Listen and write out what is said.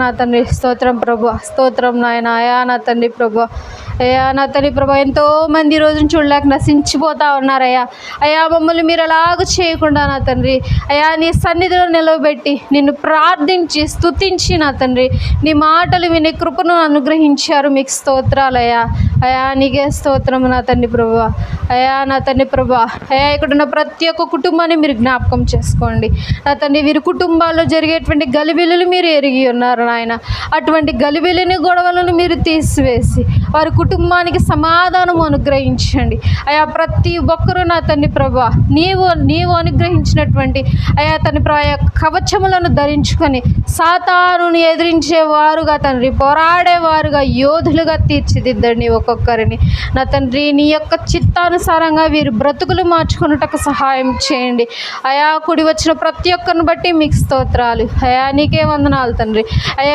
నా తండ్రి స్తోత్రం ప్రభు స్తోత్రం నాయన అయా నా తండ్రి ప్రభు. అయ్యా నా తండ్రి ప్రభు ఎంతోమంది ఈ రోజున చూడలేక నశించిపోతా ఉన్నారయ్యా. అయ్యా మమ్మల్ని మీరు అలాగ చేయకుండా నా తండ్రి. అయ్యా నీ సన్నిధిలో నిలవబెట్టి నిన్ను ప్రార్థించి స్తుతించి నా తండ్రి. నీ మాటలు విని కృపను అనుగ్రహించారు మీకు స్తోత్రాలయ్యా. అయా నీకే స్తోత్రం నా తండ్రి ప్రభా. అయా నా తండ్రి ప్రభా. అయా ఇక్కడ ఉన్న ప్రతి ఒక్క కుటుంబాన్ని మీరు జ్ఞాపకం చేసుకోండి. నా తండ్రి వీరి కుటుంబాల్లో జరిగేటువంటి గలిబిలులు మీరు ఎరిగి ఉన్నారు నాయన. అటువంటి గలిబిలిని గొడవలను మీరు తీసివేసి వారి కుటుంబానికి సమాధానం అనుగ్రహించండి. అయా ప్రతి ఒక్కరూ నా తండ్రి ప్రభా నీవు నీవు అనుగ్రహించినటువంటి అయా తన ప్రాయ కవచములను ధరించుకొని సాతానుని ఎదిరించేవారుగా తండ్రి పోరాడేవారుగా యోధులుగా తీర్చిదిద్దండి. ఒక్కొక్కరిని. నా తండ్రి నీ యొక్క చిత్తానుసారంగా వీరు బ్రతుకులు మార్చుకున్నటకు సహాయం చేయండి. అయా కుడి వచ్చిన ప్రతి ఒక్కరిని బట్టి మీకు స్తోత్రాలు. అయా నీకే వందనాలు తండ్రి. అయా